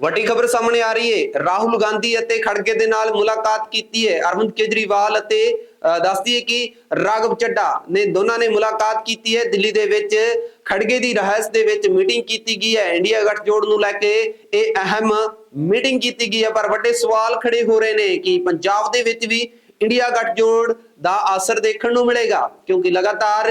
ਵੱਡੀ ਖਬਰ ਸਾਹਮਣੇ ਆ ਰਹੀ ਹੈ। ਰਾਹੁਲ ਗਾਂਧੀ ਅਤੇ ਖੜਗੇ ਦੇ ਨਾਲ ਮੁਲਾਕਾਤ ਕੀਤੀ ਹੈ। ਅਰਵਿੰਦ ਕੇਜਰੀਵਾਲ ਅਤੇ ਦੱਸਦੀ ਹੈ ਕਿ ਰਾਘਵ ਚੱਡਾ ਨੇ ਦੋਨਾਂ ਨੇ ਮੁਲਾਕਾਤ ਕੀਤੀ ਹੈ। ਦਿੱਲੀ ਦੇ ਵਿੱਚ ਖੜਗੇ ਦੀ ਰਹਿਸ ਦੇ ਵਿੱਚ ਮੀਟਿੰਗ ਕੀਤੀ ਗਈ ਹੈ। ਇੰਡੀਆ ਗੱਠਜੋੜ ਨੂੰ ਲੈ ਕੇ ਇਹ ਅਹਿਮ ਮੀਟਿੰਗ ਕੀਤੀ ਗਈ ਹੈ। ਪਰ ਵੱਡੇ ਸਵਾਲ ਖੜੇ ਹੋ ਰਹੇ ਨੇ ਕਿ ਪੰਜਾਬ ਦੇ ਵਿੱਚ ਵੀ ਇੰਡੀਆ ਗੱਠਜੋੜ ਦਾ ਅਸਰ ਦੇਖਣ ਨੂੰ ਮਿਲੇਗਾ, ਕਿਉਂਕਿ ਲਗਾਤਾਰ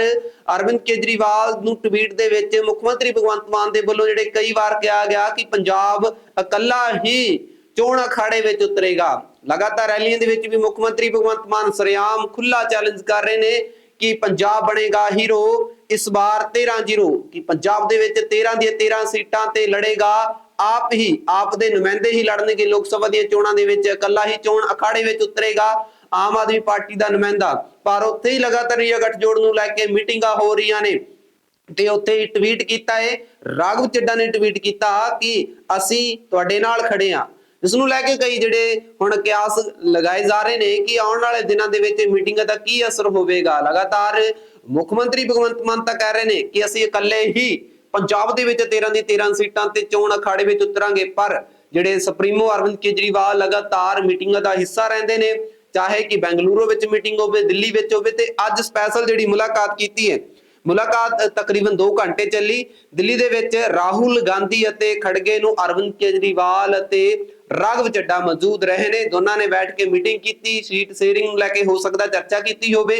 ਅਰਵਿੰਦ ਕੇਜਰੀਵਾਲ ਨੂੰ ਟਵੀਟ ਦੇ ਵਿੱਚ ਮੁੱਖ ਮੰਤਰੀ ਭਗਵੰਤ ਮਾਨ ਦੇ ਵੱਲੋਂ ਜਿਹੜੇ ਕਈ ਵਾਰ ਕਿਹਾ ਗਿਆ ਕਿ ਪੰਜਾਬ ਇਕੱਲਾ ਹੀ ਚੋਣ ਅਖਾੜੇ ਵਿੱਚ ਉਤਰੇਗਾ। ਲਗਾਤਾਰ ਰੈਲੀਆਂ ਦੇ ਵਿੱਚ ਵੀ ਮੁੱਖ ਮੰਤਰੀ ਭਗਵੰਤ ਮਾਨ ਸਰਿਆਮ ਖੁੱਲਾ ਚੈਲੰਜ ਕਰ ਰਹੇ ਨੇ ਕਿ ਪੰਜਾਬ ਬਣੇਗਾ ਹੀਰੋ, ਇਸ ਵਾਰ 13-0 ਕਿ ਪੰਜਾਬ ਦੇ ਵਿੱਚ 13 ਦੀਆਂ 13 ਸੀਟਾਂ ਤੇ ਲੜੇਗਾ ਆਪ ਹੀ, ਆਪ ਦੇ ਨੁਮਾਇੰਦੇ ਹੀ ਲੜਨਗੇ ਲੋਕ ਸਭਾ ਦੀਆਂ ਚੋਣਾਂ ਦੇ ਵਿੱਚ, ਇਕੱਲਾ ਹੀ ਚੋਣ ਅਖਾੜੇ ਵਿੱਚ ਉਤਰੇਗਾ ਆਮ ਆਦਮੀ ਪਾਰਟੀ ਦਾ ਨੁਮਾਇੰਦਾ। ਪਰ ਉੱਥੇ ਹੀ ਲਗਾਤਾਰ ਇਹ ਗੱਠਜੋੜ ਨੂੰ ਲੈ ਕੇ ਮੀਟਿੰਗਾਂ ਹੋ ਰਹੀਆਂ ਨੇ ਤੇ ਉੱਥੇ ਹੀ ਟਵੀਟ ਕੀਤਾ ਹੈ ਰਾਘਵ ਚੱਡਾ ਨੇ ਟਵੀਟ ਕੀਤਾ ਕਿ ਅਸੀਂ ਤੁਹਾਡੇ ਨਾਲ ਖੜੇ ਆ। ਇਸ ਨੂੰ ਲੈ ਕੇ ਕਈ ਜਿਹੜੇ ਹੁਣ ਕਿਆਸ ਲਗਾਏ ਜਾ ਰਹੇ ਨੇ ਕਿ ਆਉਣ ਵਾਲੇ ਦਿਨਾਂ ਦੇ ਵਿੱਚ ਮੀਟਿੰਗਾਂ ਦਾ ਕੀ ਅਸਰ ਹੋਵੇਗਾ। ਲਗਾਤਾਰ ਮੁੱਖ ਮੰਤਰੀ ਭਗਵੰਤ ਮਾਨ ਤਾਂ ਕਹਿ ਰਹੇ ਨੇ ਕਿ ਅਸੀਂ ਇਕੱਲੇ ਹੀ ਪੰਜਾਬ ਦੇ ਵਿੱਚ 13 ਦੀ 13 ਸੀਟਾਂ ਤੇ ਚੋਣ ਅਖਾੜੇ ਵਿੱਚ ਉਤਰਾਂਗੇ, ਪਰ ਜਿਹੜੇ ਸੁਪਰੀਮੋ ਅਰਵਿੰਦ ਕੇਜਰੀਵਾਲ ਲਗਾਤਾਰ ਮੀਟਿੰਗਾਂ ਦਾ ਹਿੱਸਾ ਰਹਿੰਦੇ ਨੇ, ਚਾਹੇ ਕਿ ਬੈਂਗਲੁਰੂ ਵਿੱਚ ਮੀਟਿੰਗ ਹੋਵੇ, ਦਿੱਲੀ ਵਿੱਚ ਹੋਵੇ, ਤੇ ਅੱਜ ਸਪੈਸ਼ਲ ਜਿਹੜੀ ਮੁਲਾਕਾਤ ਕੀਤੀ ਹੈ, ਮੁਲਾਕਾਤ ਤਕਰੀਬਨ 2 ਘੰਟੇ ਚੱਲੀ, ਦਿੱਲੀ ਦੇ ਵਿੱਚ ਰਾਹੁਲ ਗਾਂਧੀ ਅਤੇ ਖੜਗੇ ਨੂੰ ਅਰਵਿੰਦ ਕੇਜਰੀਵਾਲ ਅਤੇ ਰਾਘਵ ਚੱਡਾ ਮੌਜੂਦ ਰਹੇ ਨੇ, ਦੋਨਾਂ ਨੇ ਬੈਠ ਕੇ ਮੀਟਿੰਗ ਕੀਤੀ, ਸੀਟ ਸ਼ੇਅਰਿੰਗ ਲੈ ਕੇ ਹੋ ਸਕਦਾ ਚਰਚਾ ਕੀਤੀ ਹੋਵੇ,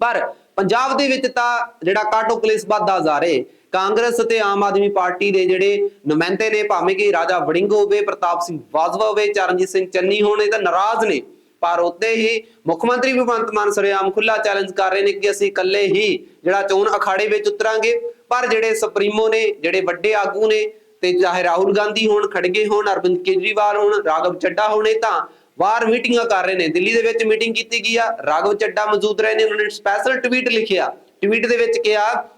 ਪਰ ਪੰਜਾਬ ਦੇ ਵਿੱਚ ਤਾਂ ਜਿਹੜਾ ਕਾਟੋ ਕਲੇਸ ਵੱਧਦਾ ਜਾ ਰਿਹਾ ਕਾਂਗਰਸ ਅਤੇ ਆਮ ਆਦਮੀ ਪਾਰਟੀ ਦੇ ਜਿਹੜੇ ਨੁਮਾਇੰਦੇ ਨੇ, ਭਾਵੇਂ ਕਿ ਰਾਜਾ ਵੜਿੰਗ ਹੋਵੇ, ਪ੍ਰਤਾਪ ਸਿੰਘ ਬਾਜਵਾ ਹੋਵੇ, ਚਰਨਜੀਤ ਸਿੰਘ ਚੰਨੀ ਹੋਣੇ ਤਾਂ ਨਾਰਾਜ਼ ਨੇ। ਪਰ ਉੱਤੇ ਹੀ ਮੁੱਖ ਮੰਤਰੀ ਭਗਵੰਤ ਮਾਨ ਸਰੇਆਮ ਖੁੱਲਾ ਚੈਲੰਜ ਕਰ ਰਹੇ ਨੇ ਕਿ ਅਸੀਂ ਇਕੱਲੇ ਹੀ ਜਿਹੜਾ ਚੋਣ ਅਖਾੜੇ ਵਿੱਚ ਉਤਰਾਂਗੇ। ਪਰ ਜਿਹੜੇ ਸੁਪਰੀਮੋ ਨੇ, ਜਿਹੜੇ ਵੱਡੇ ਆਗੂ ਨੇ, ਤੇ ਚਾਹੇ ਰਾਹੁਲ ਗਾਂਧੀ ਹੋਣ, ਖੜਗੇ ਹੋਣ, ਅਰਵਿੰਦ ਕੇਜਰੀਵਾਲ ਹੋਣ, ਰਾਘਵ ਚੱਡਾ ਹੋਣੇ ਤਾਂ ਬਾਹਰ ਮੀਟਿੰਗਾਂ ਕਰ ਰਹੇ ਨੇ। ਦਿੱਲੀ ਦੇ ਵਿੱਚ ਮੀਟਿੰਗ ਕੀਤੀ ਗਈ ਆ। ਰਾਘਵ ਚੱਡਾ ਮੌਜੂਦ ਰਹੇ ਨੇ। ਉਹਨਾਂ ਨੇ ਸਪੈਸ਼ਲ ਟਵੀਟ ਲਿਖਿਆ। ਟਵੀਟ ਦੇ ਵਿੱਚ ਕਿਹਾ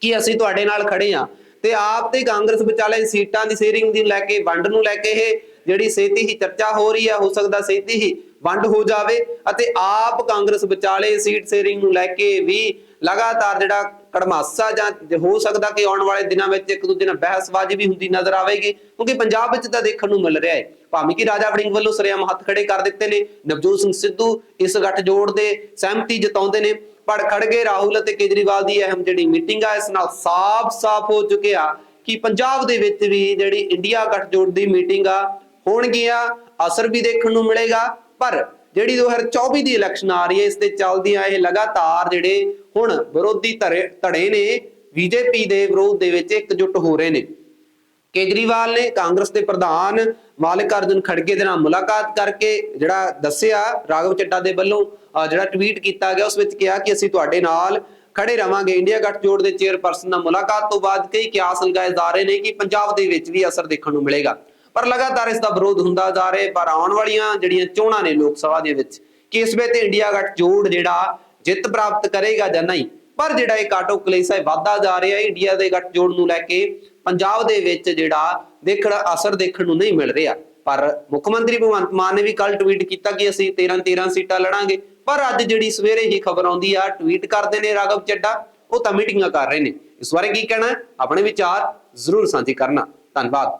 ਕਿ ਅਸੀਂ ਤੁਹਾਡੇ ਨਾਲ ਖੜੇ ਆ। ਤੇ ਆਪ ਤੇ ਕਾਂਗਰਸ ਵਿਚਾਲੇ ਸੀਟਾਂ ਦੀ ਸ਼ੇਅਰਿੰਗ ਦੀ ਲੈ ਕੇ ਵੰਡ ਨੂੰ ਲੈ ਕੇ ਇਹ ਜਿਹੜੀ ਸੇਤੀ ਹੀ ਚਰਚਾ ਹੋ ਰਹੀ ਹੈ ਹੋ ਸਕਦਾ ਸੇਤੀ ਹੀ ਵੰਡ ਹੋ ਜਾਵੇ ਅਤੇ ਆਪ ਕਾਂਗਰਸ ਵਿਚਾਲੇ ਸੀਟ ਸ਼ੇਅਰਿੰਗ ਨੂੰ ਲੈ ਕੇ ਵੀ ਲਗਾਤਾਰ ਜਿਹੜਾ ਕੜਮਾਸਾ ਜਾਂ ਹੋ ਸਕਦਾ ਕਿ ਆਉਣ ਵਾਲੇ ਦਿਨਾਂ ਵਿੱਚ ਇੱਕ ਦੂਜੇ ਨਾਲ ਬਹਿਸਬਾਜ਼ੀ ਵੀ ਹੁੰਦੀ ਨਜ਼ਰ ਆਵੇਗੀ, ਕਿਉਂਕਿ ਪੰਜਾਬ ਵਿੱਚ ਤਾਂ ਦੇਖਣ ਨੂੰ ਮਿਲ ਰਿਹਾ ਹੈ। ਭਾਵੇਂ ਕਿ ਰਾਜਾ ਵੜਿੰਗ ਵੱਲੋਂ ਸਰੇਆਮ ਹੱਥ ਖੜੇ ਕਰ ਦਿੱਤੇ ਨੇ, ਨਵਜੋਤ ਸਿੰਘ ਸਿੱਧੂ ਇਸ ਗੱਠਜੋੜ ਦੇ ਸਹਿਮਤੀ ਜਤਾਉਂਦੇ ਨੇ, ਪਰ ਖੜਗੇ ਰਾਹੁਲ ਅਤੇ ਕੇਜਰੀਵਾਲ ਦੀ ਅਹਿਮ ਜਿਹੜੀ ਮੀਟਿੰਗ ਆ, ਇਸ ਨਾਲ ਸਾਫ਼-ਸਾਫ਼ ਹੋ ਚੁੱਕਿਆ ਕਿ ਪੰਜਾਬ ਦੇ ਵਿੱਚ ਵੀ ਜਿਹੜੀ ਇੰਡੀਆ ਗੱਠਜੋੜ ਦੀ ਮੀਟਿੰਗ ਆ, ਹੋਣਗੀਆਂ, ਅਸਰ ਵੀ ਦੇਖਣ ਨੂੰ ਮਿਲੇਗਾ। ਪਰ ਜਿਹੜੀ 2024 ਦੀ ਇਲੈਕਸ਼ਨ ਆ ਰਹੀ ਹੈ, ਇਸ ਤੇ ਚੱਲਦੀਆਂ ਇਹ ਲਗਾਤਾਰ ਜਿਹੜੇ ਹੁਣ ਵਿਰੋਧੀ ਧੜੇ ਨੇ, ਬੀਜੇਪੀ ਦੇ ਵਿਰੋਧ ਦੇ ਵਿੱਚ ਇਕਜੁੱਟ ਹੋ ਰਹੇ ਨੇ। ਕੇਜਰੀਵਾਲ ਨੇ ਕਾਂਗਰਸ ਦੇ ਪ੍ਰਧਾਨ ਮਾਲਿਕ ਅਰਜੁਨ ਖੜਗੇ ਦੇ ਨਾਲ ਮੁਲਾਕਾਤ ਕਰਕੇ ਜਿਹੜਾ ਦੱਸਿਆ ਰਾਘਵ ਚੱਡਾ ਦੇ ਵੱਲੋਂ ਜਿਹੜਾ ਟਵੀਟ ਕੀਤਾ ਗਿਆ, ਉਸ ਵਿੱਚ ਕਿਹਾ ਕਿ ਅਸੀਂ ਤੁਹਾਡੇ ਨਾਲ ਖੜੇ ਰਵਾਂਗੇ। ਇੰਡੀਆ ਗੱਠਜੋੜ ਦੇ ਚੇਅਰਪਰਸਨ ਨਾਲ ਮੁਲਾਕਾਤ ਤੋਂ ਬਾਅਦ ਕਈ ਕਿਆਸ ਲਗਾਏ ਜਾ ਰਹੇ ਨੇ ਕਿ ਪੰਜਾਬ ਦੇ ਵਿੱਚ ਵੀ ਅਸਰ ਦੇਖਣ ਨੂੰ ਮਿਲੇਗਾ। ਪਰ ਲਗਾਤਾਰ ਇਸ ਦਾ ਵਿਰੋਧ ਹੁੰਦਾ ਜਾ ਰਿਹਾ ਪਰ ਆਉਣ ਵਾਲੀਆਂ ਜਿਹੜੀਆਂ ਚੋਣਾਂ ਨੇ ਲੋਕ ਸਭਾ ਦੇ ਵਿੱਚ, ਕਿ ਇਸ ਵੇ ਤੇ ਇੰਡੀਆ ਗੱਠਜੋੜ ਜਿਹੜਾ ਜਿੱਤ ਪ੍ਰਾਪਤ ਕਰੇਗਾ ਜਾਂ ਨਹੀਂ, ਪਰ ਜਿਹੜਾ ਇਹ ਕਾਟੋ ਕਲੇਸ ਹੈ ਵਾਧਾ ਜਾ ਰਿਹਾ ਹੈ। ਇੰਡੀਆ ਦੇ ਗੱਠਜੋੜ ਨੂੰ ਲੈ ਕੇ ਪੰਜਾਬ ਦੇ ਵਿੱਚ ਜਿਹੜਾ ਦੇਖਣ, ਅਸਰ ਦੇਖਣ ਨੂੰ ਨਹੀਂ ਮਿਲ ਰਿਹਾ। ਪਰ ਮੁੱਖ ਮੰਤਰੀ ਭਗਵੰਤ ਮਾਨ ਨੇ ਵੀ ਕੱਲ ਟਵੀਟ ਕੀਤਾ ਕਿ ਅਸੀਂ 13 13 ਸੀਟਾਂ ਲੜਾਂਗੇ। ਪਰ ਅੱਜ ਜਿਹੜੀ ਸਵੇਰੇ ਹੀ ਖਬਰ ਆਉਂਦੀ ਆ, ਟਵੀਟ ਕਰਦੇ ਨੇ ਰਾਘਵ ਚੱਡਾ ਉਹ ਤਾਂ ਮੀਟਿੰਗਾਂ ਕਰ ਰਹੇ ਨੇ। ਇਸ ਬਾਰੇ ਕੀ ਕਹਿਣਾ ਆਪਣੇ ਵਿਚਾਰ ਜ਼ਰੂਰ ਸਾਂਝੇ ਕਰਨਾ। ਧੰਨਵਾਦ।